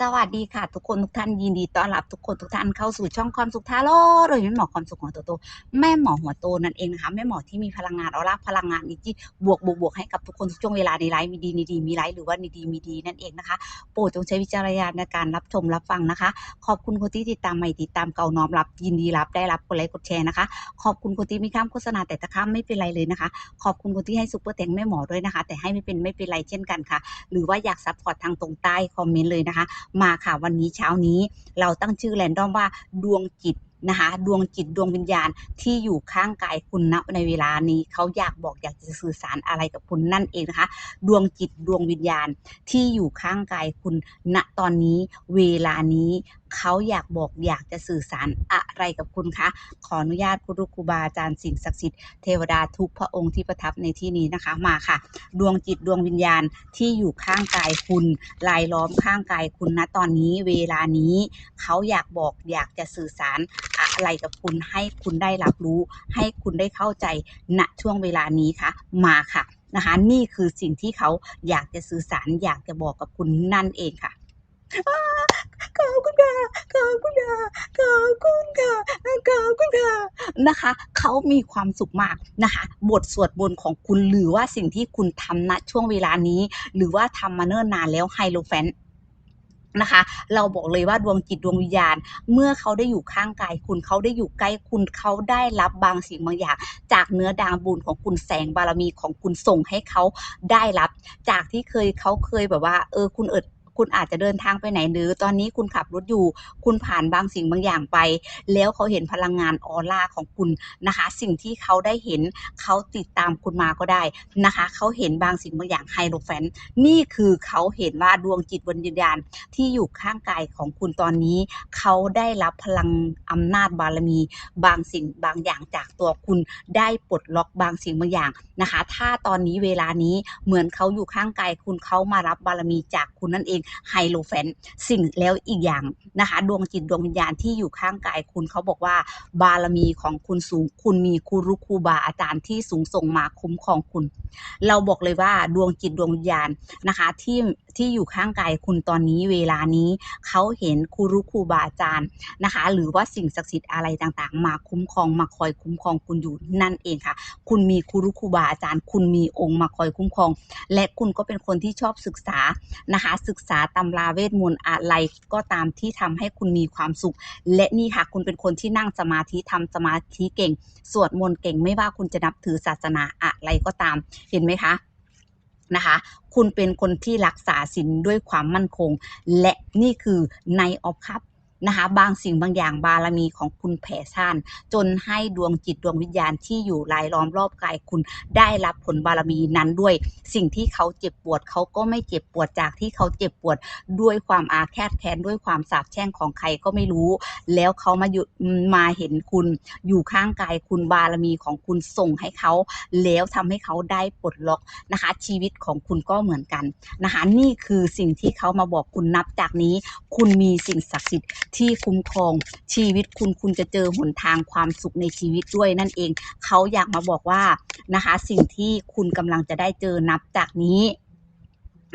สวัสดีค่ะทุกคนทุกท่านยินดีต้อนรับทุกคนทุกท่านเข้าสู่ช่องความสุขทาโร่โดยแม่หมอความสุขของตัวโตแม่หมอหัวโตนั่นเองนะคะแม่หมอที่มีพลังงานออร่าพลังงานดีที่บวกบวกบวกให้กับทุกคนทุกช่วงเวลาในไลฟ์มีดีมีดีมีไลฟ์หรือว่ามีดีมีดีนั่นเองนะคะโปรดจงใช้วิจารณญาณในการรับชมรับฟังนะคะ ขอบคุณคนที่ติดตามใหม่ติดตามเก่าน้อมรับ ยินดีรับได้รับกดไลค์กดแชร์นะคะ ขอบคุณคนที่มีข้ามโฆษณาแต่ตะข้ามไม่เป็นไรเลยนะคะ ขอบคุณคนที่ให้ซุปเปอร์แตงแม่หมอด้วยนะคะ แต่ให้ไม่เป็นไม่เป็นไรเช่นกันค่ะ หรือว่าอยากซัพพอร์ตทางตรงใต้คอมเมนต์เลยนะคะมาค่ะ วันนี้เช้านี้เราตั้งชื่อแรนดอมว่าดวงจิตนะคะดวงจิตดวงวิญญาณที่อยู่ข้างกายคุณณในเวลานี้เขาอยากบอกอยากจะสื่อสารอะไรกับคุณนั่นเองนะคะ ดวงจิตดวงวิญญาณที่อยู่ข้างกายคุณณตอนนี้ เวลานี้ เขาอยากบอกอยากจะสื่อสารอะไรกับคุณคะ ขออนุญาตครูครูบาอาจารย์สิ่งศักดิ์สิทธิ์เทวดาทุกพระองค์ที่ประทับในที่นี้นะคะมาค่ะ ดวงจิตดวงวิญญาณที่อยู่ข้างกายคุณลายล้อมข้างกายคุณณตอนนี้เวลานี้เขาอยากบอกอยากจะสื่อสารอะไรกับคุณให้คุณได้รับรู้ ให้คุณได้เข้าใจณช่วงเวลานี้ค่ะ มาค่ะนะคะ นี่คือสิ่งที่เขาอยากจะสื่อสารอยากจะบอกกับคุณนั่นเองค่ะ ขอบคุณค่ะขอบคุณค่ะขอบคุณค่ะขอบคุณค่ะนะคะ เขามีความสุขมากนะคะ บทสวดมนต์ของคุณหรือว่าสิ่งที่คุณทำณช่วงเวลานี้ หรือว่าทำมาเนิ่นนานแล้วไฮโลแฟนนะคะ เราบอกเลยว่าดวงจิตดวงวิญญาณ เมื่อเขาได้อยู่ข้างกายคุณเขาได้อยู่ใกล้คุณเขาได้รับบางสิ่งบางอย่าง จากเนื้อดางบุญของคุณแสงบารมีของคุณส่งให้เขาได้รับ จากที่เคยเขาเคยแบบว่า เออคุณเอิด คุณอาจจะเดินทางไปไหนหรือ ตอนนี้คุณขับรถอยู่ คุณผ่านบางสิ่งบางอย่างไป แล้วเขาเห็นพลังงานออร่าของคุณนะคะ สิ่งที่เขาได้เห็นเขาติดตามคุณมาก็ได้นะคะ เขาเห็นบางสิ่งบางอย่างไฮโลแฟนนี่คือเขาเห็นว่าดวงจิตวิญญาณที่อยู่ข้างกายของคุณตอนนี้ เขาได้รับพลังอำนาจบารมี บางสิ่งบางอย่างจากตัวคุณได้ปลดล็อกบางสิ่งบางอย่างนะคะ ถ้าตอนนี้เวลานี้เหมือนเขาอยู่ข้างกายคุณเขามารับบารมีจากคุณนั่นเองไฮโลแฟนสิ่งแล้วอีกอย่างนะคะ ดวงจิตดวงวิญญาณที่อยู่ข้างกายคุณเขาบอกว่าบารมีของคุณสูง คุณมีครูรุครูบาอาจารย์ที่สูงส่งมาคุ้มครองคุณ เราบอกเลยว่าดวงจิตดวงวิญญาณนะคะที่ ที่อยู่ข้างกายคุณตอนนี้เวลานี้เขาเห็นครูรุครูบาอาจารย์นะคะ หรือว่าสิ่งศักดิ์สิทธิ์อะไรต่างๆ มาคุ้มครองมาคอยคุ้มครองคุณอยู่นั่นเองค่ะ คุณมีครูรุครูบาอาจารย์ คุณมีองค์มาคอยคุ้มครอง และคุณก็เป็นคนที่ชอบศึกษานะคะ ศึกษาตำราเวทมนต์อะไรก็ตามที่ทำให้คุณมีความสุข และนี่ค่ะคุณเป็นคนที่นั่งสมาธิทำสมาธิเก่ง สวดมนต์เก่งไม่ว่าคุณจะนับถือศาสนาอะไรก็ตามเห็นไหมคะ นะคะ คุณเป็นคนที่รักษาศีลด้วยความมั่นคง และนี่คือในออฟคัพ นะคะบางสิ่งบางอย่างบารมีของคุณแผ่ซ่านจนให้ดวงจิตดวงวิญญาณที่อยู่รายล้อมรอบกายคุณได้รับผลบารมีนั้นด้วย สิ่งที่เขาเจ็บปวดเขาก็ไม่เจ็บปวดจากที่เขาเจ็บปวดด้วยความอาแคดแค้นด้วยความสาปแช่งของใครก็ไม่รู้ แล้วเขามาอยู่มาเห็นคุณอยู่ข้างกายคุณบารมีของคุณส่งให้เขา แล้วทำให้เขาได้ปลดล็อกนะคะ ชีวิตของคุณก็เหมือนกันนะคะนี่คือสิ่งที่เขามาบอกคุณนับจากนี้ คุณมีสิ่งศักดิ์สิทธิ์ที่คุ้มครองชีวิตคุณคุณจะเจอหนทางความสุขในชีวิตด้วยนั่นเอง เขาอยากมาบอกว่านะคะ สิ่งที่คุณกำลังจะได้เจอนับจากนี้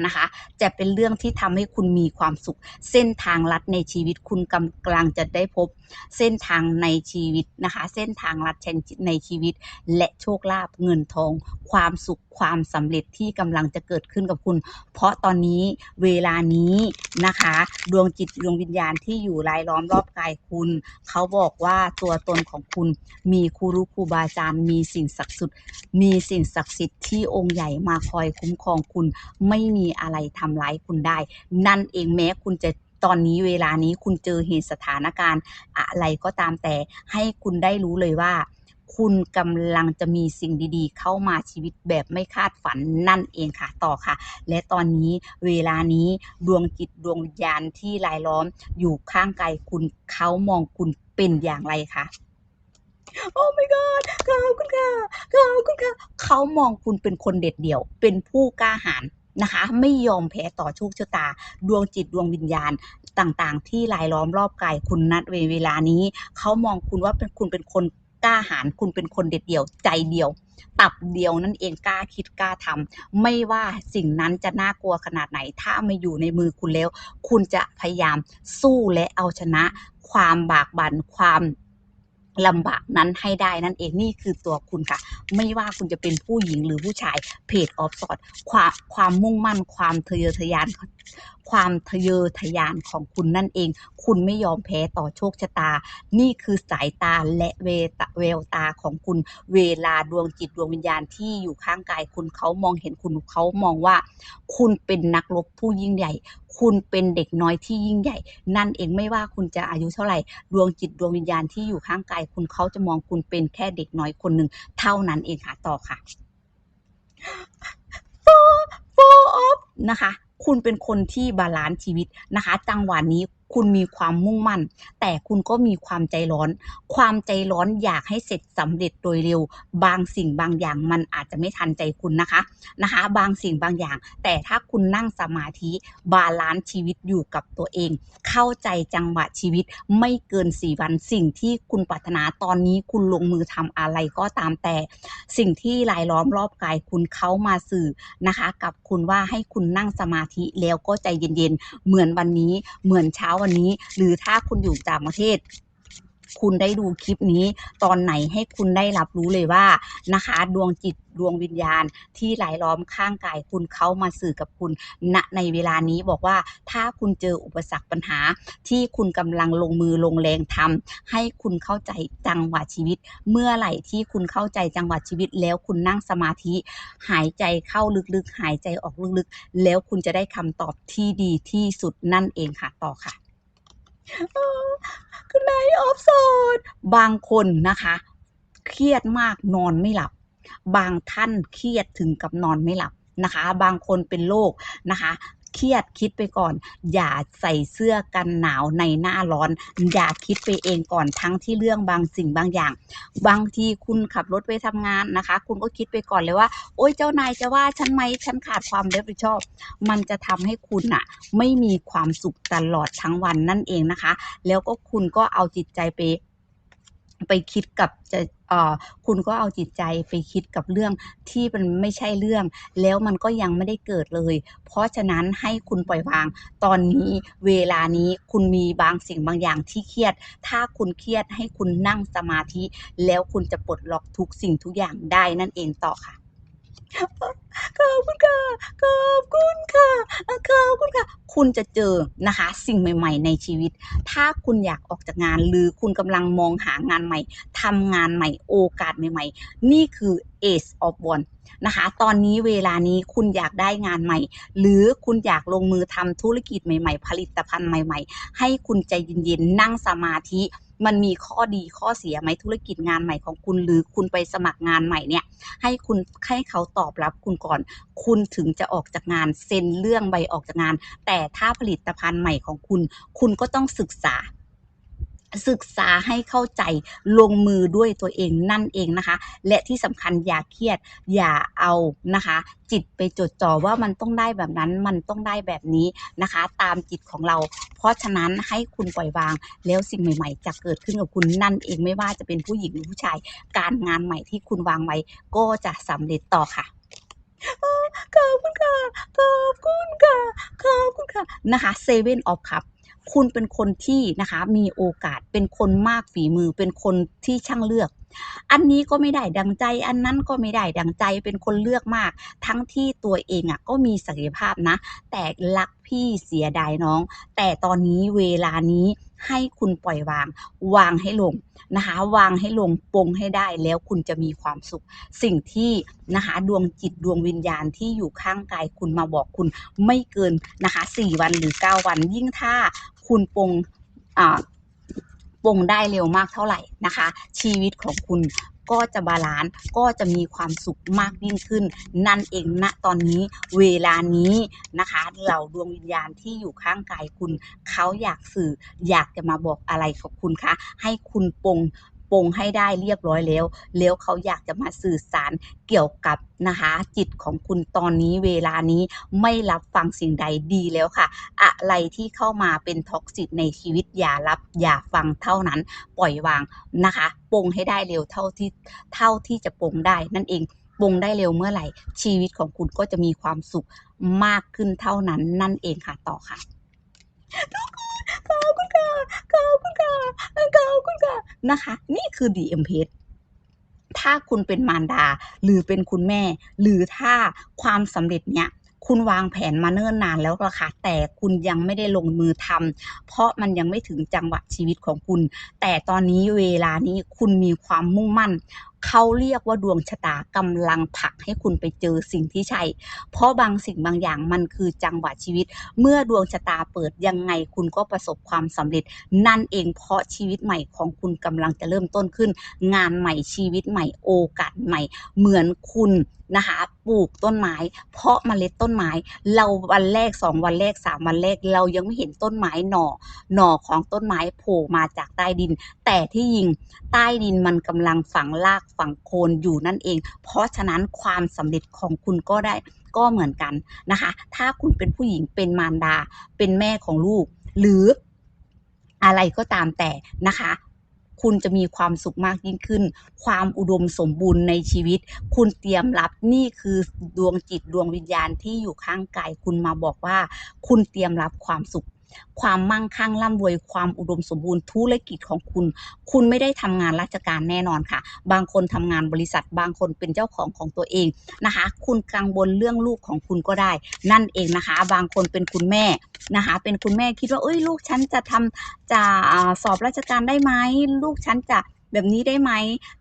นะคะ จะเป็นเรื่องที่ทำให้คุณมีความสุข เส้นทางลัดในชีวิตคุณกำลังจะได้พบ เส้นทางในชีวิตนะคะ เส้นทางลัดในชีวิต และโชคลาภเงินทอง ความสุขความสำเร็จที่กำลังจะเกิดขึ้นกับคุณ เพราะตอนนี้เวลานี้นะคะ ดวงจิตดวงวิญญาณที่อยู่รายล้อมรอบกายคุณ เขาบอกว่าตัวตนของคุณมีครูรุครูบาอาจารย์มีสิ่งศักดิ์สิทธิ์มีสิ่งศักดิ์สิทธิ์ที่องค์ใหญ่มาคอยคุ้มครองคุณไม่มีอะไรทำร้ายคุณได้ นั่นเองแม้คุณจะตอนนี้เวลานี้คุณเจอเหตุสถานการณ์อะไรก็ตามแต่ให้คุณได้รู้เลยว่า คุณกำลังจะมีสิ่งดีๆ เข้ามาชีวิตแบบไม่คาดฝันนั่นเองค่ะต่อค่ะ และตอนนี้เวลานี้ดวงจิตดวงวิญญาณที่รายล้อมอยู่ข้างกายคุณเขามองคุณเป็นอย่างไรคะโอ้ my god ขอบคุณค่ะขอบคุณค่ะ เขามองคุณเป็นคนเด็ดเดี่ยว เป็นผู้กล้าหาญ นะคะ ไม่ยอมแพ้ต่อโชคชะตา ดวงจิตดวงวิญญาณต่างๆ ที่รายล้อมรอบกายคุณนัดเวลานี้เขามองคุณว่าเป็นคุณเป็นคนกล้าหาญคุณเป็นคนเด็ดเดี่ยวใจเดียว ตับเดียวนั่นเองกล้าคิดกล้าทำไม่ว่าสิ่งนั้นจะน่ากลัวขนาดไหน ถ้ามาอยู่ในมือคุณแล้ว คุณจะพยายามสู้และเอาชนะ ความบากบั่นความ ลำบากนั้นให้ได้นั่นเองนี่คือตัวคุณค่ะ ไม่ว่าคุณจะเป็นผู้หญิงหรือผู้ชายเพจออฟสอดความความมุ่งมั่นความทะเยอทะยาน ความทะเยอทะยานของคุณนั่นเอง คุณไม่ยอมแพ้ต่อโชคชะตา นี่คือสายตาและเวตาเวลตาของคุณ เวลาดวงจิตดวงวิญญาณที่อยู่ข้างกายคุณเขามองเห็นคุณเขามองว่า คุณเป็นนักรบผู้ยิ่งใหญ่ คุณเป็นเด็กน้อยที่ยิ่งใหญ่ นั่นเองไม่ว่าคุณจะอายุเท่าไหร่ ดวงจิตดวงวิญญาณที่อยู่ข้างกายคุณเขาจะมองคุณเป็นแค่เด็กน้อยคนหนึ่งเท่านั้นเองค่ะต่อค่ะ four four of นะคะ คุณเป็นคนที่บาลานซ์ชีวิตนะคะ จังหวะนี้ คุณมีความมุ่งมั่น แต่คุณก็มีความใจร้อน ความใจร้อนอยากให้เสร็จสำเร็จโดยเร็ว บางสิ่งบางอย่างมันอาจจะไม่ทันใจคุณนะคะนะคะ บางสิ่งบางอย่าง แต่ถ้าคุณนั่งสมาธิบาลานซ์ชีวิตอยู่กับตัวเอง เข้าใจจังหวะชีวิตไม่เกิน4วันสิ่งที่คุณปรารถนาตอนนี้คุณลงมือทำอะไรก็ตามแต่ สิ่งที่รายล้อมรอบกายคุณเขามาสื่อนะคะ กับคุณว่าให้คุณนั่งสมาธิแล้วก็ใจเย็นๆ เหมือนวันนี้เหมือนเช้าวันนี้ หรือถ้าคุณอยู่ต่างประเทศ คุณได้ดูคลิปนี้ ตอนไหนให้คุณได้รับรู้เลยว่านะคะ ดวงจิตดวงวิญญาณที่ไหลล้อมข้างกายคุณเขามาสื่อกับคุณณในเวลานี้บอกว่าถ้าคุณเจออุปสรรคปัญหา ที่คุณกำลังลงมือลงแรงทำให้คุณเข้าใจจังหวะชีวิต เมื่อไหร่ที่คุณเข้าใจจังหวะชีวิต แล้วคุณนั่งสมาธิ หายใจเข้าลึกๆ หายใจออกลึกๆ แล้วคุณจะได้คำตอบที่ดีที่สุดนั่นเองค่ะต่อค่ะ คุณนายออฟโซดบางคนนะคะ เครียดมากนอนไม่หลับ บางท่านเครียดถึงกับนอนไม่หลับนะคะ บางคนเป็นโรคนะคะ เครียดคิดไปก่อน อย่าใส่เสื้อกันหนาวในหน้าร้อน อย่าคิดไปเองก่อนทั้งที่เรื่องบางสิ่งบางอย่าง บางทีคุณขับรถไปทำงานนะคะ คุณก็คิดไปก่อนเลยว่า โอ๊ยเจ้านายจะว่าฉันไหมฉันขาดความรับผิดชอบ มันจะทำให้คุณอะไม่มีความสุขตลอดทั้งวันนั่นเองนะคะ แล้วก็คุณก็เอาจิตใจไป ไปคิดกับจะอ่อคุณก็เอาจิตใจไปคิดกับเรื่องที่มันไม่ใช่เรื่อง แล้วมันก็ยังไม่ได้เกิดเลย เพราะฉะนั้นให้คุณปล่อยวาง ตอนนี้เวลานี้คุณมีบางสิ่งบางอย่างที่เครียด ถ้าคุณเครียดให้คุณนั่งสมาธิ แล้วคุณจะปลดล็อกทุกสิ่งทุกอย่างได้นั่นเองต่อค่ะ ขอบคุณค่ะ ขอบคุณค่ะ ขอบคุณค่ะ คุณจะเจอนะคะ สิ่งใหม่ ๆ ในชีวิต ถ้าคุณอยากออกจากงาน หรือคุณกำลังมองหางานใหม่ ทำงานใหม่ โอกาสใหม่ ๆ นี่คือ Ace of Wands นะคะ ตอนนี้เวลานี้คุณอยากได้งานใหม่ หรือคุณอยากลงมือทำธุรกิจใหม่ ๆ ผลิตภัณฑ์ใหม่ ๆ ให้คุณใจเย็นๆ นั่งสมาธิ มันมีข้อดีข้อเสียไหมธุรกิจงานใหม่ของคุณ หรือคุณไปสมัครงานใหม่เนี่ย ให้คุณให้เขาตอบรับคุณก่อน คุณถึงจะออกจากงานเซ็นเรื่องใบออกจากงาน แต่ถ้าผลิตภัณฑ์ใหม่ของคุณ คุณก็ต้องศึกษา ศึกษาให้เข้าใจลงมือด้วยตัวเองนั่นเองนะคะ และที่สำคัญอย่าเครียดอย่าเอานะคะ จิตไปจดจ่อว่ามันต้องได้แบบนั้นมันต้องได้แบบนี้นะคะ ตามจิตของเรา เพราะฉะนั้นให้คุณปล่อยวาง แล้วสิ่งใหม่ๆ จะเกิดขึ้นกับคุณนั่นเองไม่ว่าจะเป็นผู้หญิงหรือผู้ชาย การงานใหม่ที่คุณวางไว้ก็จะสำเร็จต่อค่ะขอบคุณค่ะขอบคุณค่ะขอบคุณค่ะนะคะเซเว่นออฟคัพ คุณเป็นคนที่นะคะมีโอกาสเป็นคนมากฝีมือ เป็นคนที่ช่างเลือก อันนี้ก็ไม่ได้ดังใจ อันนั้นก็ไม่ได้ดังใจเป็นคนเลือกมาก ทั้งที่ตัวเองอะก็มีศักยภาพนะ แต่รักพี่เสียดายน้อง แต่ตอนนี้เวลานี้ให้คุณปล่อยวาง วางให้ลงนะคะ วางให้ลงปงให้ได้แล้วคุณจะมีความสุข สิ่งที่นะคะดวงจิตดวงวิญญาณที่อยู่ข้างกายคุณมาบอกคุณไม่เกินนะคะ 4 วันหรือ 9 วันยิ่งถ้า คุณปลงอ่าปลงได้เร็วมากเท่าไหร่นะคะ ชีวิตของคุณก็จะบาลานซ์ก็จะมีความสุขมากยิ่งขึ้น นั่นเองณตอนนี้เวลานี้นะคะเหล่าดวงวิญญาณที่อยู่ข้างกายคุณ เขาอยากสื่ออยากจะมาบอกอะไรกับคุณคะให้คุณปลง ปลงให้ได้เรียบร้อยแล้ว แล้วเขาอยากจะมาสื่อสารเกี่ยวกับนะคะ จิตของคุณตอนนี้เวลานี้ไม่รับฟังสิ่งใดดีแล้วค่ะ อะไรที่เข้ามาเป็นท็อกซิกในชีวิตอย่ารับอย่าฟังเท่านั้น ปล่อยวางนะคะปลงให้ได้เร็วเท่าที่เท่าที่จะปลงได้นั่นเองปลงได้เร็วเมื่อไหร่ ชีวิตของคุณก็จะมีความสุขมากขึ้นเท่านั้นนั่นเองค่ะต่อค่ะทุกคน ขอบคุณค่ะขอบคุณค่ะขอบคุณค่ะนะคะ นี่คือ DM p ถ้าคุณเป็นมารดา หรือเป็นคุณแม่ หรือถ้าความสำเร็จเนี้ยคุณวางแผนมาเนิ่นนานแล้วล่ะค่ะแต่คุณยังไม่ได้ลงมือทำเพราะมันยังไม่ถึงจังหวะชีวิตของคุณ แต่ตอนนี้เวลานี้คุณมีความมุ่งมั่นเขาเรียกว่าดวงชะตากำลังผลักให้คุณไปเจอสิ่งที่ใช่ เพราะบางสิ่งบางอย่างมันคือจังหวะชีวิต เมื่อดวงชะตาเปิดยังไงคุณก็ประสบความสำเร็จ นั่นเองเพราะชีวิตใหม่ของคุณกำลังจะเริ่มต้นขึ้น งานใหม่ชีวิตใหม่โอกาสใหม่ เหมือนคุณนะคะปลูกต้นไม้ เพราะเมล็ดต้นไม้ เราวันแรกสองวันแรกสามวันแรก เรายังไม่เห็นต้นไม้หน่อ หน่อของต้นไม้โผล่มาจากใต้ดิน แต่ที่ยิงใต้ดินมันกำลังฝังราก ฝังโคนอยู่นั่นเอง เพราะฉะนั้นความสำเร็จของคุณก็ได้ก็เหมือนกันนะคะ ถ้าคุณเป็นผู้หญิงเป็นมารดา เป็นแม่ของลูก หรืออะไรก็ตามแต่นะคะคุณจะมีความสุขมากยิ่งขึ้น ความอุดมสมบูรณ์ในชีวิต คุณเตรียมรับนี่คือดวงจิตดวงวิญญาณที่อยู่ข้างกายคุณมาบอกว่า คุณเตรียมรับความสุข ความมั่งคั่งร่ำรวยความอุดมสมบูรณ์ธุรกิจของคุณ คุณไม่ได้ทำงานราชการแน่นอนค่ะ บางคนทำงานบริษัท บางคนเป็นเจ้าของของตัวเองนะคะ คุณกังวลเรื่องลูกของคุณก็ได้ นั่นเองนะคะ บางคนเป็นคุณแม่นะคะ เป็นคุณแม่คิดว่าเอ้ยลูกฉันจะทำจะสอบราชการได้ไหมลูกฉันจะแบบนี้ได้ไหม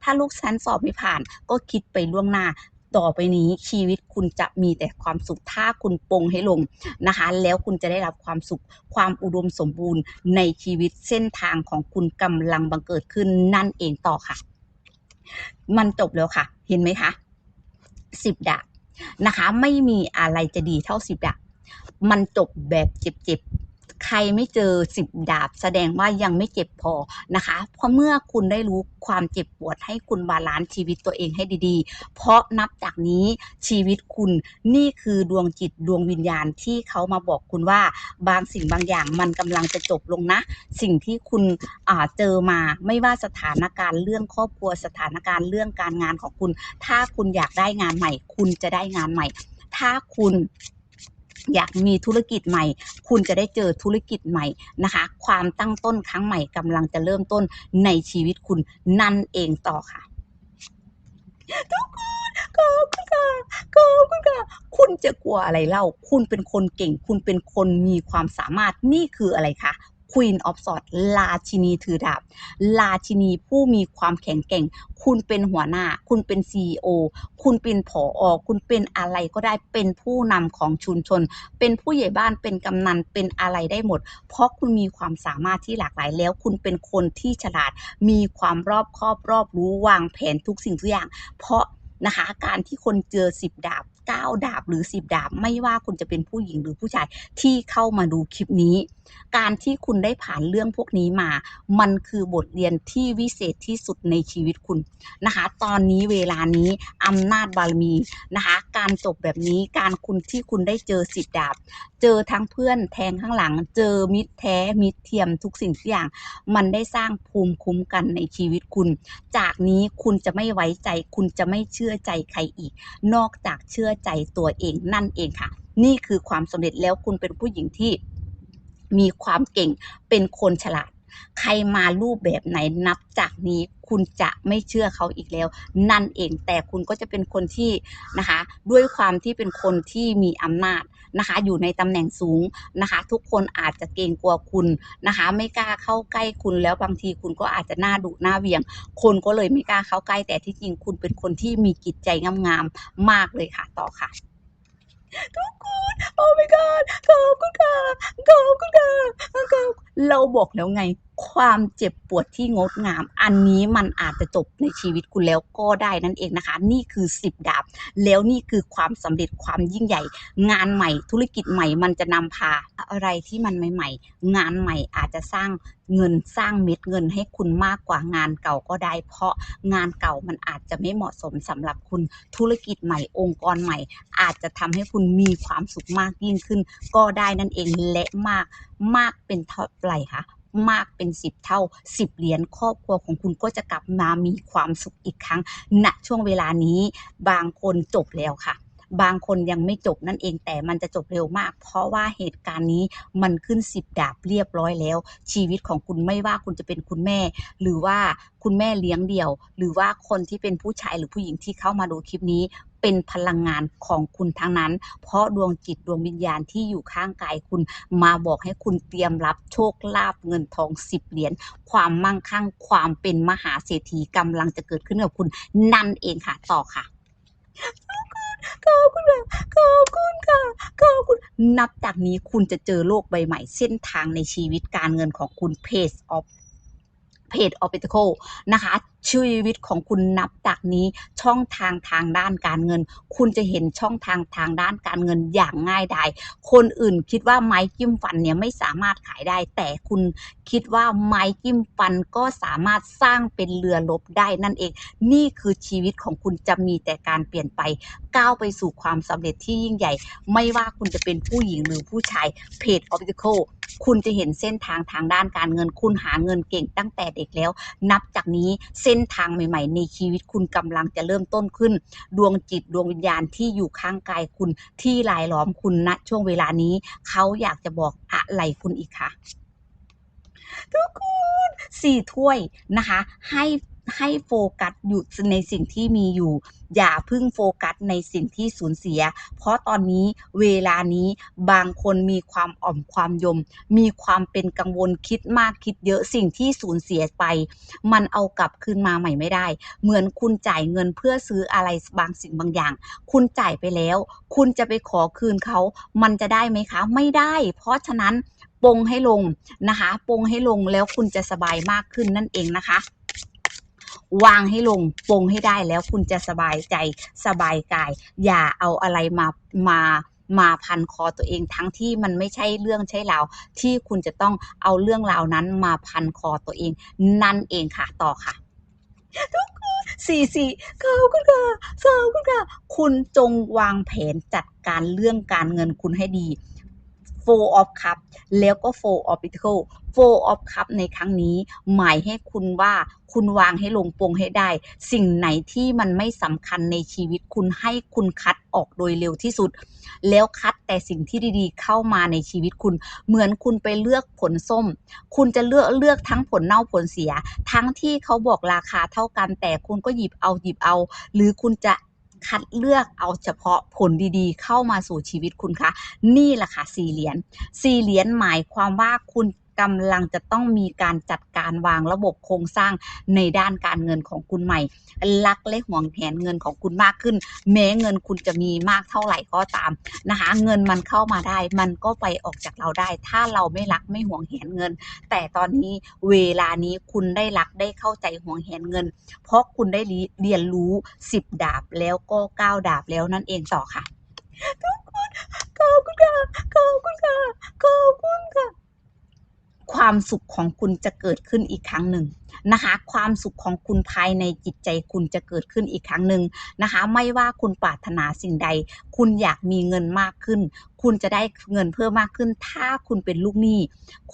ถ้าลูกฉันสอบไม่ผ่านก็คิดไปล่วงหน้า ต่อไปนี้ชีวิตคุณจะมีแต่ความสุขถ้าคุณปงให้ลงนะคะ แล้วคุณจะได้รับความสุขความอุดมสมบูรณ์ในชีวิตเส้นทางของคุณกำลังบังเกิดขึ้นนั่นเองต่อค่ะ มันจบแล้วค่ะ เห็นไหมคะสิบดาบนะคะ ไม่มีอะไรจะดีเท่าสิบดาบมันจบแบบเจ็บๆ ใครไม่เจอสิบดาบ แสดงว่ายังไม่เจ็บพอนะคะ เพราะเมื่อคุณได้รู้ความเจ็บปวดให้คุณบาลานซ์ชีวิตตัวเองให้ดีๆ เพราะนับจากนี้ชีวิตคุณนี่คือดวงจิตดวงวิญญาณที่เขามาบอกคุณว่าบางสิ่งบางอย่างมันกำลังจะจบลงนะ สิ่งที่คุณเจอมาไม่ว่าสถานการณ์เรื่องครอบครัวสถานการณ์เรื่องการงานของคุณ ถ้าคุณอยากได้งานใหม่ คุณจะได้งานใหม่ ถ้าคุณ อยากมีธุรกิจใหม่ คุณจะได้เจอธุรกิจใหม่นะคะ ความตั้งต้นครั้งใหม่กำลังจะเริ่มต้นในชีวิตคุณนั่นเองต่อค่ะทุกคนขอบคุณค่ะขอบคุณค่ะคุณจะกลัวอะไรเล่า คุณเป็นคนเก่ง คุณเป็นคนมีความสามารถนี่คืออะไรคะ Queen of Swords ราชินีถือดาบ ราชินีผู้มีความแข็งแกร่ง คุณเป็นหัวหน้า คุณเป็น CEO คุณเป็นผออคุณเป็นอะไรก็ได้เป็นผู้นำของชุมชน เป็นผู้ใหญ่บ้านเป็นกำนันเป็นอะไรได้หมด เพราะคุณมีความสามารถที่หลากหลายแล้ว คุณเป็นคนที่ฉลาด มีความรอบคอบรอบรู้วางแผนทุกสิ่งทุกอย่าง เพราะนะคะการที่คนเจอสิบดาบ เก้าดาบหรือสิบดาบ ไม่ว่าคุณจะเป็นผู้หญิงหรือผู้ชายที่เข้ามาดูคลิปนี้ การที่คุณได้ผ่านเรื่องพวกนี้มา มันคือบทเรียนที่วิเศษที่สุดในชีวิตคุณนะคะ ตอนนี้เวลานี้อำนาจบารมีนะคะ การจบแบบนี้การคุณที่คุณได้เจอสิบดาบ เจอทั้งเพื่อนแทงข้างหลัง เจอมิตรแท้มิตรเทียมทุกสิ่งทุกอย่าง มันได้สร้างภูมิคุ้มกันในชีวิตคุณ จากนี้คุณจะไม่ไว้ใจ คุณจะไม่เชื่อใจใครอีก นอกจากเชื่อใจตัวเองนั่นเองค่ะ นี่คือความสำเร็จแล้วคุณเป็นผู้หญิงที่มีความเก่งเป็นคนฉลาด ใครมารูปแบบไหนนับจากนี้คุณจะไม่เชื่อเขาอีกแล้ว นั่นเองแต่คุณก็จะเป็นคนที่นะคะ ด้วยความที่เป็นคนที่มีอำนาจ นะคะ อยู่ในตำแหน่งสูงนะคะ ทุกคนอาจจะเกรงกลัวคุณนะคะ ไม่กล้าเข้าใกล้คุณแล้วบางทีคุณก็อาจจะหน้าดุหน้าเวียง คนก็เลยไม่กล้าเข้าใกล้ แต่ที่จริงคุณเป็นคนที่มีจิตใจงามๆมากเลยค่ะ ต่อค่ะทุกคนโอ้ my god ขอบคุณค่ะขอบคุณค่ะขอบเราบอกแล้วไง ความเจ็บปวดที่งดงาม อันนี้มันอาจจะจบในชีวิตคุณแล้วก็ได้นั่นเองนะคะ นี่คือ 10 ดาบ แล้วนี่คือความสำเร็จความยิ่งใหญ่ งานใหม่ธุรกิจใหม่ มันจะนำพาอะไรที่มันใหม่ ๆ งานใหม่อาจจะสร้างเงินสร้างเม็ดเงินให้คุณมากกว่างานเก่าก็ได้ เพราะงานเก่ามันอาจจะไม่เหมาะสมสำหรับคุณธุรกิจใหม่องค์กรใหม่ อาจจะทำให้คุณมีความสุขมากยิ่งขึ้น ก็ได้นั่นเองและมากมากเป็นเท่าไหร่คะ มากเป็น 10 เท่า 10 เหรียญครอบครัวของคุณก็จะกลับมามีความสุขอีกครั้งณช่วงเวลานี้บางคนจบแล้วค่ะบางคนยังไม่จบนั่นเองแต่มันจะจบเร็วมาก เพราะว่าเหตุการณ์นี้มันขึ้น10ดาบเรียบร้อยแล้ว ชีวิตของคุณไม่ว่าคุณจะเป็นคุณแม่ หรือว่าคุณแม่เลี้ยงเดี่ยว หรือว่าคนที่เป็นผู้ชายหรือผู้หญิงที่เข้ามาดูคลิปนี้ เป็นพลังงานของคุณทั้งนั้น เพราะดวงจิตดวงวิญญาณที่อยู่ข้างกายคุณมาบอกให้คุณเตรียมรับโชคลาภเงินทองสิบเหรียญความมั่งคั่งความเป็นมหาเศรษฐีกำลังจะเกิดขึ้นกับคุณนั่นเองค่ะ ต่อค่ะขอบคุณค่ะขอบคุณค่ะขอบคุณ นับจากนี้คุณจะเจอโลกใบใหม่ เส้นทางในชีวิตการเงินของคุณ Page of เพจออ p ิ c a l นะคะ ชีวิตของคุณนับจากนี้ช่องทางทางด้านการเงิน คุณจะเห็นช่องทางทางด้านการเงินอย่างง่ายดายคนอื่นคิดว่าไม้จิ้มฟันเนี่ยไม่สามารถขายได้ แต่คุณคิดว่าไม้จิ้มฟันก็สามารถสร้างเป็นเรือลบได้นั่นเอง นี่คือชีวิตของคุณจะมีแต่การเปลี่ยนไป ก้าวไปสู่ความสำเร็จที่ยิ่งใหญ่ ไม่ว่าคุณจะเป็นผู้หญิงหรือผู้ชายเพจออ p ิ c a l คุณจะเห็นเส้นทางทางด้านการเงิน คุณหาเงินเก่งตั้งแต่เด็กแล้ว นับจากนี้เส้นทางใหม่ ๆ ในชีวิตคุณกำลังจะเริ่มต้นขึ้น ดวงจิตดวงวิญญาณที่อยู่ข้างกายคุณที่ลายล้อมคุณณช่วงเวลานี้ เขาอยากจะบอกอะไรคุณอีกคะทุกคนสี่ถ้วยนะคะ ให้ ให้โฟกัสอยู่ในสิ่งที่มีอยู่ อย่าพึ่งโฟกัสในสิ่งที่สูญเสีย เพราะตอนนี้เวลานี้บางคนมีความอ่อมความยม มีความเป็นกังวลคิดมากคิดเยอะสิ่งที่สูญเสียไป มันเอากลับคืนมาใหม่ไม่ได้ เหมือนคุณจ่ายเงินเพื่อซื้ออะไรบางสิ่งบางอย่าง คุณจ่ายไปแล้ว คุณจะไปขอคืนเขา มันจะได้ไหมคะ ไม่ได้ เพราะฉะนั้นปงให้ลงนะคะ ปงให้ลงแล้วคุณจะสบายมากขึ้นนั่นเองนะคะ วางให้ลงปลงให้ได้แล้วคุณจะสบายใจสบายกาย อย่าเอาอะไรมามามาพันคอตัวเองทั้งที่มันไม่ใช่เรื่องใช่ราวที่คุณจะต้องเอาเรื่องราวนั้นมาพันคอตัวเอง นั่นเองค่ะต่อค่ะทุกคนสี่สี่ขอบคุณค่ะขอบคุณค่ะคุณจงวางแผนจัดการเรื่องการเงินคุณให้ดี four of cup แล้วก็ four of pentacle four of cup ในครั้งนี้ หมายให้คุณว่าคุณวางให้ลงปลงให้ได้ สิ่งไหนที่มันไม่สำคัญในชีวิตคุณให้คุณคัดออกโดยเร็วที่สุด แล้วคัดแต่สิ่งที่ดีๆ เข้ามาในชีวิตคุณ เหมือนคุณไปเลือกผลส้ม คุณจะเลือกเลือกทั้งผลเน่าผลเสีย ทั้งที่เขาบอกราคาเท่ากันแต่คุณก็หยิบเอาหยิบเอา หรือคุณจะ คัดเลือกเอาเฉพาะผลดีๆ เข้ามาสู่ชีวิตคุณคะนี่แหละค่ะสี่เหรียญสี่เหรียญหมายความว่าคุณ กำลังจะต้องมีการจัดการวางระบบโครงสร้างในด้านการเงินของคุณใหม่ รักและห่วงแหนเงินของคุณมากขึ้น แม้เงินคุณจะมีมากเท่าไหร่ก็ตามนะคะเงินมันเข้ามาได้ มันก็ไปออกจากเราได้ ถ้าเราไม่รักไม่ห่วงแหนเงิน แต่ตอนนี้เวลานี้คุณได้รักได้เข้าใจห่วงแหนเงิน เพราะคุณได้เรียนรู้สิบดาบแล้วก็เก้าดาบแล้วนั่นเองต่อค่ะทุกคนขอบคุณค่ะขอบคุณค่ะขอบคุณค่ะ ความสุขของคุณจะเกิดขึ้นอีกครั้งหนึ่งนะคะ ความสุขของคุณภายในจิตใจคุณจะเกิดขึ้นอีกครั้งหนึ่งนะคะ ไม่ว่าคุณปรารถนาสิ่งใด คุณอยากมีเงินมากขึ้น คุณจะได้เงินเพิ่มมากขึ้น ถ้าคุณเป็นลูกหนี้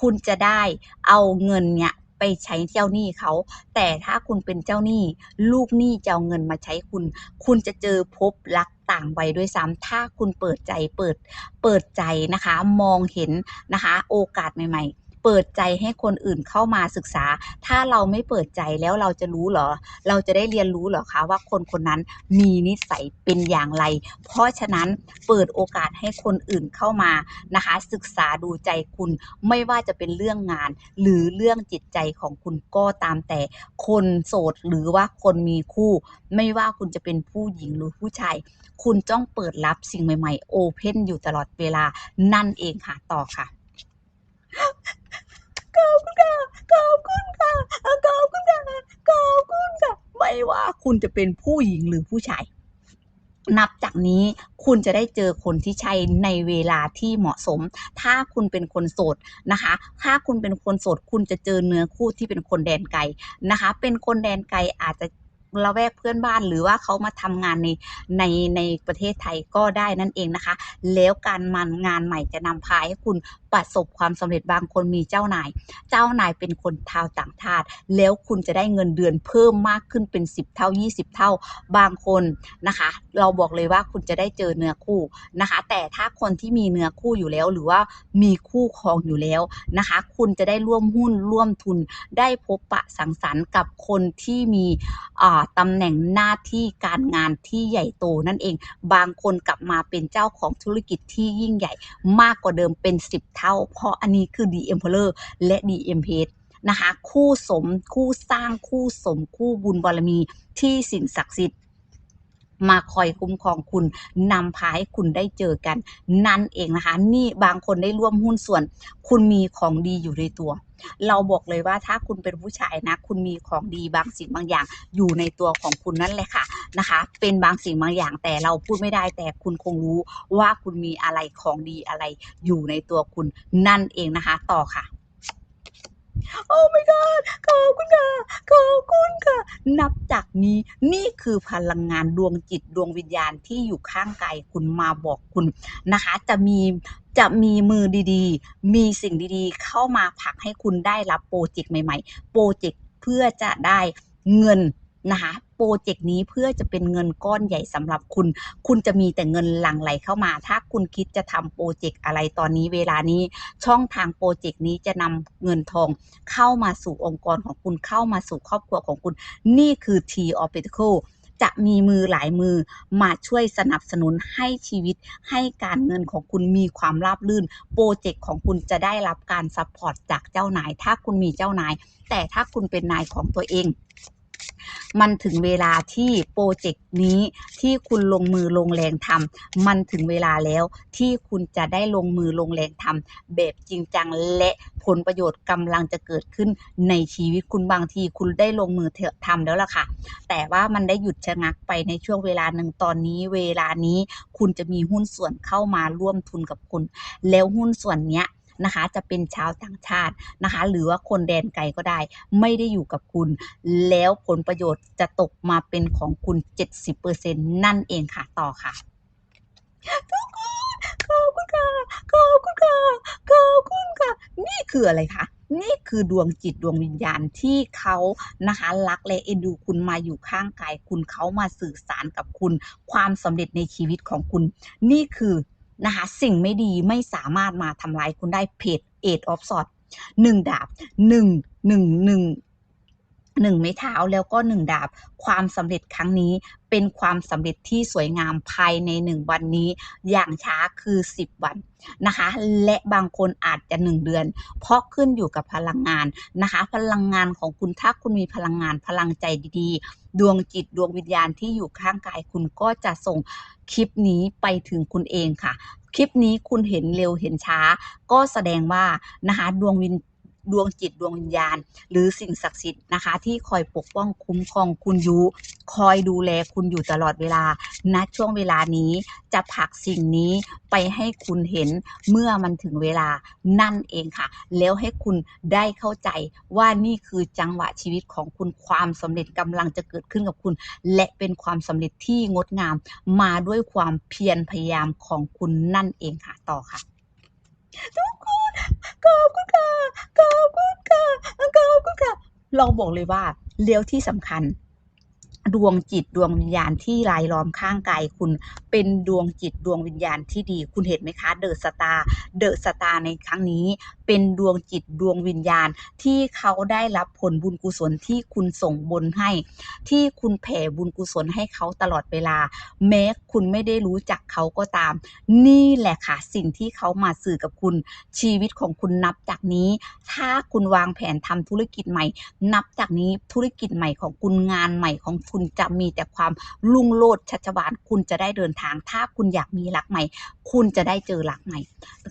คุณจะได้เอาเงินเนี่ยไปใช้เจ้าหนี้เขา แต่ถ้าคุณเป็นเจ้าหนี้ ลูกหนี้จะเอาเงินมาใช้คุณ คุณจะเจอพบรักต่างวัยด้วยซ้ำถ้าคุณเปิดใจเปิดเปิดใจนะคะ มองเห็นนะคะ โอกาสใหม่ ๆ เปิดใจให้คนอื่นเข้ามาศึกษา ถ้าเราไม่เปิดใจแล้วเราจะรู้เหรอ เราจะได้เรียนรู้เหรอคะว่าคนคนนั้นมีนิสัยเป็นอย่างไร เพราะฉะนั้นเปิดโอกาสให้คนอื่นเข้ามานะคะ ศึกษาดูใจคุณไม่ว่าจะเป็นเรื่องงาน หรือเรื่องจิตใจของคุณก็ตามแต่คนโสดหรือว่าคนมีคู่ ไม่ว่าคุณจะเป็นผู้หญิงหรือผู้ชาย คุณจ้องเปิดรับสิ่งใหม่ๆโอเพนอยู่ตลอดเวลานั่นเองค่ะต่อค่ะ ขอบคุณค่ะ ขอบคุณค่ะ ขอบคุณค่ะ ขอบคุณค่ะ ไม่ว่าคุณจะเป็นผู้หญิงหรือผู้ชาย นับจากนี้คุณจะได้เจอคนที่ใช่ในเวลาที่เหมาะสม ถ้าคุณเป็นคนโสดนะคะ ถ้าคุณเป็นคนโสด คุณจะเจอเนื้อคู่ที่เป็นคนแดนไกลนะคะ เป็นคนแดนไกลอาจจะ ละแวกเพื่อนบ้าน หรือว่าเขามาทำงานในในในประเทศไทยก็ได้นั่นเองนะคะ แล้วการมันงานใหม่จะนำพาให้คุณประสบความสำเร็จบางคนมีเจ้านาย เจ้านายเป็นคนชาวต่างชาติ แล้วคุณจะได้เงินเดือนเพิ่มมากขึ้นเป็น 10 เท่า 20 เท่าบางคนนะคะ เราบอกเลยว่าคุณจะได้เจอเนื้อคู่นะคะ แต่ถ้าคนที่มีเนื้อคู่อยู่แล้ว หรือว่ามีคู่ครองอยู่แล้วนะคะ คุณจะได้ร่วมหุ้นร่วมทุนได้พบปะสังสรรค์กับคนที่มีอ่าตำแหน่งหน้าที่การงานที่ใหญ่โตนั่นเอง บางคนกลับมาเป็นเจ้าของธุรกิจที่ยิ่งใหญ่มากกว่าเดิมเป็น 10 เท่า เพราะอันนี้คือ DM p o l a r และ d e m p a t นะคะ คู่สมคู่สร้างคู่สมคู่บุญบารมีที่สิ่งศักดิ์สิทธิ์ มาคอยคุ้มครองคุณนำพาให้คุณได้เจอกัน นั่นเองนะคะ นี่บางคนได้ร่วมหุ้นส่วน คุณมีของดีอยู่ในตัว เราบอกเลยว่าถ้าคุณเป็นผู้ชายนะ คุณมีของดีบางสิ่งบางอย่าง อยู่ในตัวของคุณนั่นแหละค่ะนะคะ เป็นบางสิ่งบางอย่างแต่เราพูดไม่ได้แต่คุณคงรู้ว่าคุณมีอะไรของดีอะไรอยู่ในตัวคุณนั่นเองนะคะ ต่อค่ะ โอ้ my god ขอบคุณค่ะ ขอบคุณค่ะ นับจากนี้นี่คือพลังงานดวงจิตดวงวิญญาณที่อยู่ข้างกายคุณมาบอกคุณนะคะ จะมีจะมีมือดีๆ มีสิ่งดีๆ เข้ามาผลักให้คุณได้รับโปรเจกต์ใหม่ๆ โปรเจกต์เพื่อจะได้เงินนะคะ โปรเจกต์นี้เพื่อจะเป็นเงินก้อนใหญ่สำหรับคุณ คุณจะมีแต่เงินหลั่งไหลเข้ามา ถ้าคุณคิดจะทำโปรเจกต์อะไรตอนนี้เวลานี้ ช่องทางโปรเจกต์นี้จะนำเงินทองเข้ามาสู่องค์กรของคุณเข้ามาสู่ครอบครัวของคุณ นี่คือ T of Pentacle จะมีมือหลายมือมาช่วยสนับสนุนให้ชีวิตให้การเงินของคุณมีความราบรื่น โปรเจกต์ของคุณจะได้รับการซัพพอร์ตจากเจ้านาย ถ้าคุณมีเจ้านาย แต่ถ้าคุณเป็นนายของตัวเอง มันถึงเวลาที่โปรเจกต์นี้ที่คุณลงมือลงแรงทำมันถึงเวลาแล้วที่คุณจะได้ลงมือลงแรงทำแบบจริงจังและผลประโยชน์กำลังจะเกิดขึ้นในชีวิตคุณบางที คุณได้ลงมือทำแล้วล่ะค่ะ แต่ว่ามันได้หยุดชะงักไปในช่วงเวลาหนึ่งตอนนี้ เวลานี้คุณจะมีหุ้นส่วนเข้ามาร่วมทุนกับคุณ แล้วหุ้นส่วนเนี้ย นะคะ จะเป็นชาวต่างชาตินะคะ หรือว่าคนแดนไกลก็ได้ ไม่ได้อยู่กับคุณ แล้วผลประโยชน์จะตกมาเป็นของคุณ 70%นั่นเองค่ะ ต่อค่ะทุกคนขอบคุณค่ะขอบคุณค่ะขอบคุณค่ะ นี่คืออะไรคะนี่คือดวงจิตดวงวิญญาณที่เขานะคะรักและเอ็นดูคุณมาอยู่ข้างกายคุณเขามาสื่อสารกับคุณ ความสำเร็จในชีวิตของคุณ นี่คือ นะคะสิ่งไม่ดีไม่สามารถมาทำร้ายคุณได้เพจเอ็ดออฟสอดหนึ่งดาบหนึ่งหนึ่งหนึ่งหนึ่งไม้เท้าแล้วก็หนึ่งดาบความสำเร็จครั้งนี้ เป็นความสำเร็จที่สวยงามภายในหนึ่งวันนี้ อย่างช้าคือ 10 วันนะคะ และบางคนอาจจะ 1 เดือน เพราะขึ้นอยู่กับพลังงานนะคะ พลังงานของคุณถ้าคุณมีพลังงานพลังใจดีๆ ดวงจิตดวงวิญญาณที่อยู่ข้างกายคุณก็จะส่งคลิปนี้ไปถึงคุณเองค่ะ คลิปนี้คุณเห็นเร็วเห็นช้า ก็แสดงว่านะคะดวงวิญ ดวงจิตดวงวิญญาณ หรือสิ่งศักดิ์สิทธิ์นะคะ ที่คอยปกป้องคุ้มครองคุณอยู่คอยดูแลคุณอยู่ตลอดเวลาณช่วงเวลานี้จะผลักสิ่งนี้ไปให้คุณเห็นเมื่อมันถึงเวลานั่นเองค่ะ แล้วให้คุณได้เข้าใจว่านี่คือจังหวะชีวิตของคุณความสำเร็จกำลังจะเกิดขึ้นกับคุณ และเป็นความสำเร็จที่งดงาม มาด้วยความเพียรพยายามของคุณนั่นเองค่ะต่อค่ะทุกคน ขอบคุณค่ะขอบคุณค่ะขอบคุณค่ะ เราบอกเลยว่าเลี้ยวที่สำคัญ ดวงจิตดวงวิญญาณที่รายล้อมข้างกายคุณเป็นดวงจิตดวงวิญญาณที่ดี คุณเห็นไหมคะเดอะสตาร์เดอะสตาร์ในครั้งนี้ เป็นดวงจิตดวงวิญญาณที่เขาได้รับผลบุญกุศลที่คุณส่งบนให้ ที่คุณแผ่บุญกุศลให้เขาตลอดเวลา แม้คุณไม่ได้รู้จักเขาก็ตาม นี่แหละค่ะสิ่งที่เขามาสื่อกับคุณ ชีวิตของคุณนับจากนี้ ถ้าคุณวางแผนทำธุรกิจใหม่ นับจากนี้ธุรกิจใหม่ของคุณงานใหม่ของคุณุณจะมีแต่ความรุ่งโรจน์ชัชวานคุณจะได้เดินทาง ถ้าคุณอยากมีรักใหม่ คุณจะได้เจอรักใหม่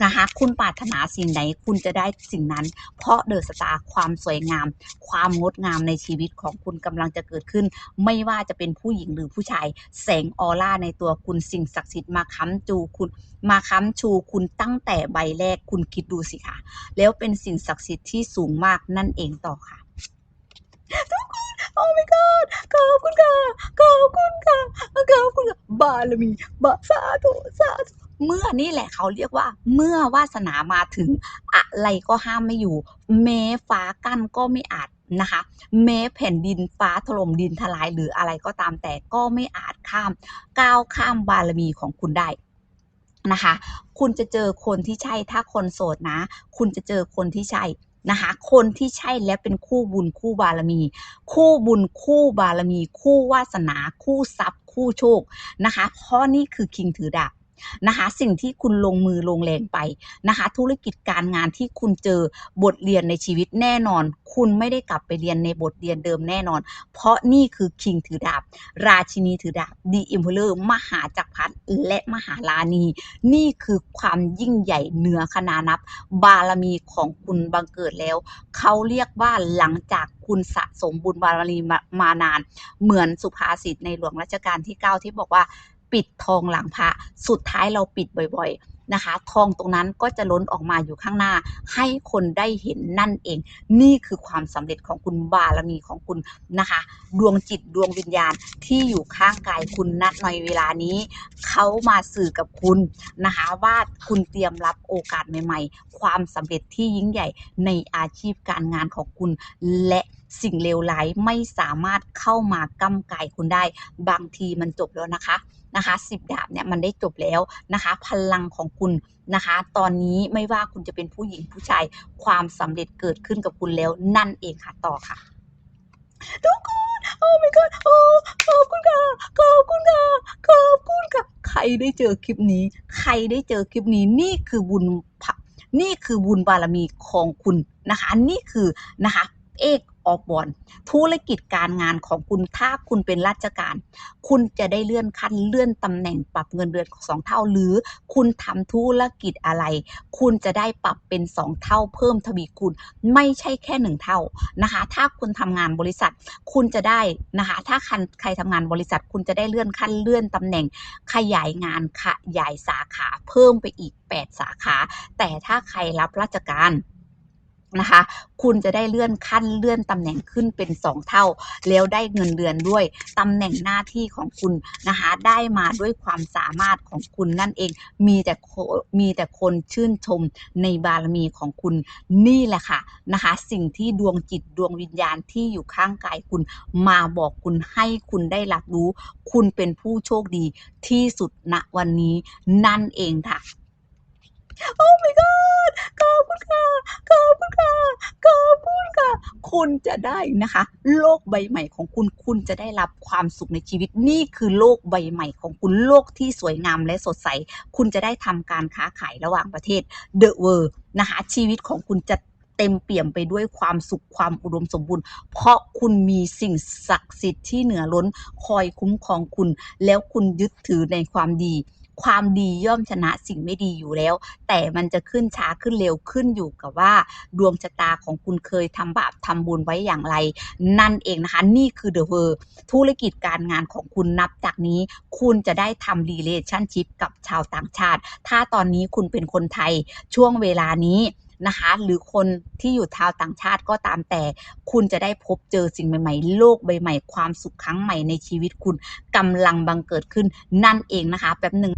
นะคะคุณปรารถนาสิ่งไหนคุณจะได้สิ่งนั้น เพราะเดอะสตาร์ความสวยงาม ความงดงามในชีวิตของคุณกำลังจะเกิดขึ้น ไม่ว่าจะเป็นผู้หญิงหรือผู้ชาย แสงออร่าในตัวคุณสิ่งศักดิ์สิทธิ์มาค้ำจูคุณมาค้ำชูคุณตั้งแต่ใบแรกคุณคิดดูสิค่ะ แล้วเป็นสิ่งศักดิ์สิทธิ์ที่สูงมากนั่นเองต่อค่ะทุกคน โอ้ my god ขอบคุณค่ะ ขอบคุณค่ะ ขอบคุณค่ะ บารมี บาสาธุสาธุเมื่อนี่แหละเขาเรียกว่า เมื่อวาสนามาถึงอะไรก็ห้ามไม่อยู่แม้ฟ้ากั้นก็ไม่อาจนะคะแม้แผ่นดินฟ้าถล่มดินทลายหรืออะไรก็ตามแต่ก็ไม่อาจข้ามก้าวข้ามบารมีของคุณได้นะคะ คุณจะเจอคนที่ใช่ถ้าคนโสดนะ คุณจะเจอคนที่ใช่ นะคะ คนที่ใช่และเป็นคู่บุญคู่บารมี คู่บุญคู่บารมี คู่วาสนา คู่ทรัพย์ คู่โชคนะคะเพราะนี่คือคิงถือดาบ นะคะ สิ่งที่คุณลงมือลงแรงไปนะคะ ธุรกิจการงานที่คุณเจอบทเรียนในชีวิตแน่นอน คุณไม่ได้กลับไปเรียนในบทเรียนเดิมแน่นอน เพราะนี่คือคิงถือดาบ ราชินีถือดาบดีอิมเพลอร์มหาจักรพรรดิและมหาลานีนี่คือความยิ่งใหญ่เหนือคนานับ บารมีของคุณบังเกิดแล้ว เขาเรียกว่าหลังจากคุณสะสมบุญบารมีมามานาน เหมือนสุภาษิตในหลวงรัชกาลที่ 9 ที่บอกว่า ปิดทองหลังพระสุดท้ายเราปิดบ่อยๆนะคะ ทองตรงนั้นก็จะล้นออกมาอยู่ข้างหน้า ให้คนได้เห็นนั่นเอง นี่คือความสำเร็จของคุณบารมีของคุณนะคะ ดวงจิตดวงวิญญาณที่อยู่ข้างกายคุณณในเวลานี้ เขามาสื่อกับคุณนะคะว่าคุณเตรียมรับโอกาสใหม่ ๆ ความสำเร็จที่ยิ่งใหญ่ในอาชีพการงานของคุณและสิ่งเลวร้ายไม่สามารถเข้ามาก้ำกายคุณได้ บางทีมันจบแล้วนะคะ นะคะสิบดาบเนี่ยมันได้จบแล้วนะคะ พลังของคุณนะคะ ตอนนี้ไม่ว่าคุณจะเป็นผู้หญิงผู้ชายความสำเร็จเกิดขึ้นกับคุณแล้วนั่นเองค่ะ ต่อค่ะ ทุกคนโอ้ my god โอ้ขอบคุณค่ะขอบคุณค่ะขอบคุณค่ะ ใครได้เจอคลิปนี้ ใครได้เจอคลิปนี้นี่คือบุญพระนี่คือบุญบารมีของคุณนะคะ นี่คือนะคะ เอก ออกบอลธุรกิจการงานของคุณถ้าคุณเป็นราชการ คุณจะได้เลื่อนขั้นเลื่อนตำแหน่งปรับเงินเดือนสองเท่า หรือคุณทำธุรกิจอะไร คุณจะได้ปรับเป็นสองเท่า เพิ่มทวีคูณไม่ใช่แค่หนึ่งเท่านะคะ ถ้าคุณทำงานบริษัท คุณจะได้นะคะถ้าใครทำงานบริษัท คุณจะได้เลื่อนขั้นเลื่อนตำแหน่ง ขยายงานขยายสาขาเพิ่มไปอีก 8 สาขา แต่ถ้าใครรับราชการ นะคะ คุณจะได้เลื่อนขั้นเลื่อนตำแหน่งขึ้นเป็น 2 เท่า แล้วได้เงินเดือนด้วยตำแหน่งหน้าที่ของคุณนะคะ ได้มาด้วยความสามารถของคุณนั่นเอง มีแต่มีแต่คนชื่นชมในบารมีของคุณนี่แหละค่ะนะคะ สิ่งที่ดวงจิตดวงวิญญาณที่อยู่ข้างกายคุณมาบอกคุณให้คุณได้รับรู้ คุณเป็นผู้โชคดีที่สุดณวันนี้นั่นเองค่ะ โอ้ my god ขอบคุณค่ะ ขอบคุณค่ะ ขอบคุณค่ะ คุณจะได้นะคะ โลกใบใหม่ของคุณ คุณจะได้รับความสุขในชีวิต นี่คือโลกใบใหม่ของคุณ โลกที่สวยงามและสดใส คุณจะได้ทำการค้าขายระหว่างประเทศ The World นะคะ ชีวิตของคุณจะเต็มเปี่ยมไปด้วยความสุขความอุดมสมบูรณ์ เพราะคุณมีสิ่งศักดิ์สิทธิ์ที่เหนือล้น คอยคุ้มครองคุณ แล้วคุณยึดถือในความดี ความดีย่อมชนะสิ่งไม่ดีอยู่แล้ว แต่มันจะขึ้นช้าขึ้นเร็วขึ้นอยู่กับว่าดวงชะตาของคุณเคยทำบาปทำบุญไว้อย่างไร นั่นเองนะคะ นี่คือเดอะเวอร์ธุรกิจการงานของคุณนับจากนี้ คุณจะได้ทำรีเลชั่นชิพกับชาวต่างชาติ ถ้าตอนนี้คุณเป็นคนไทยช่วงเวลานี้ นะคะ หรือคนที่อยู่ชาวต่างชาติก็ตามแต่ คุณจะได้พบเจอสิ่งใหม่ๆ โลกใบใหม่ความสุขครั้งใหม่ในชีวิตคุณกำลังบังเกิดขึ้นนั่นเองนะคะแป๊บหนึ่ง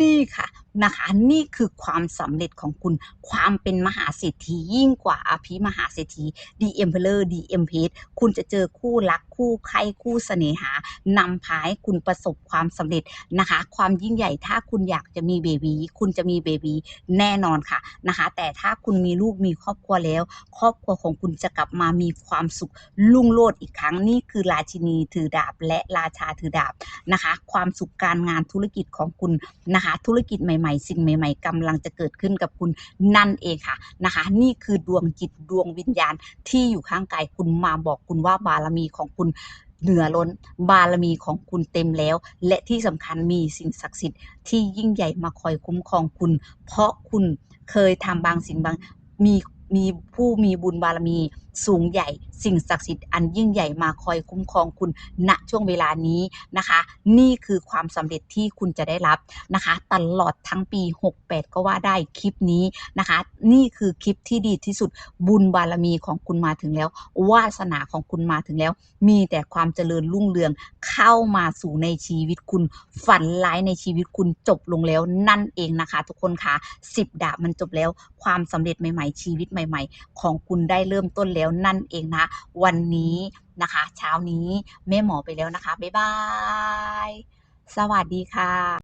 นี่ค่ะนะคะนี่คือความสำเร็จของคุณ ความเป็นมหาเศรษฐียิ่งกว่าอภิมหาเศรษฐี The Emperor The Empress คุณจะเจอคู่รักคู่ใครคู่เสน่หานำพาให้คุณประสบความสำเร็จนะคะ ความยิ่งใหญ่ถ้าคุณอยากจะมีเบบีคุณจะมีเบบีแน่นอนค่ะนะคะ แต่ถ้าคุณมีลูกมีครอบครัวแล้ว ครอบครัวของคุณจะกลับมามีความสุขลุ่งโลดอีกครั้งนี่คือราชินีถือดาบและราชาถือดาบนะคะ ความสุขการงานธุรกิจของคุณนะคะ ธุรกิจใหม่ๆ สิ่งใหม่ ๆกำลังจะเกิดขึ้นกับคุณนั่นเองค่ะนะคะ นี่คือดวงจิตดวงวิญญาณที่อยู่ข้างกายคุณมาบอกคุณว่าบารมีของคุณเหนือล้นบารมีของคุณเต็มแล้ว และที่สำคัญมีสิ่งศักดิ์สิทธิ์ที่ยิ่งใหญ่มาคอยคุ้มครองคุณ เพราะคุณเคยทำบางสิ่งบางมีมีผู้มีบุญบารมี สูงใหญ่ สิ่งศักดิ์สิทธิ์อันยิ่งใหญ่มาคอยคุ้มครองคุณณช่วงเวลานี้นะคะ นี่คือความสำเร็จที่คุณจะได้รับนะคะ ตลอดทั้งปี 68 ก็ว่าได้คลิปนี้นะคะ นี่คือคลิปที่ดีที่สุดบุญบารมีของคุณมาถึงแล้ว วาสนาของคุณมาถึงแล้ว มีแต่ความเจริญรุ่งเรืองเข้ามาสู่ในชีวิตคุณ ฝันร้ายในชีวิตคุณจบลงแล้วนั่นเองนะคะ ทุกคนคะสิบดาบมันจบแล้ว ความสำเร็จใหม่ ๆ ชีวิตใหม่ ๆ ของคุณได้เริ่มต้นแล้วแล้วนั่นเองนะ วันนี้นะคะ เช้านี้แม่หมอไปแล้วนะคะ บ๊ายบาย สวัสดีค่ะ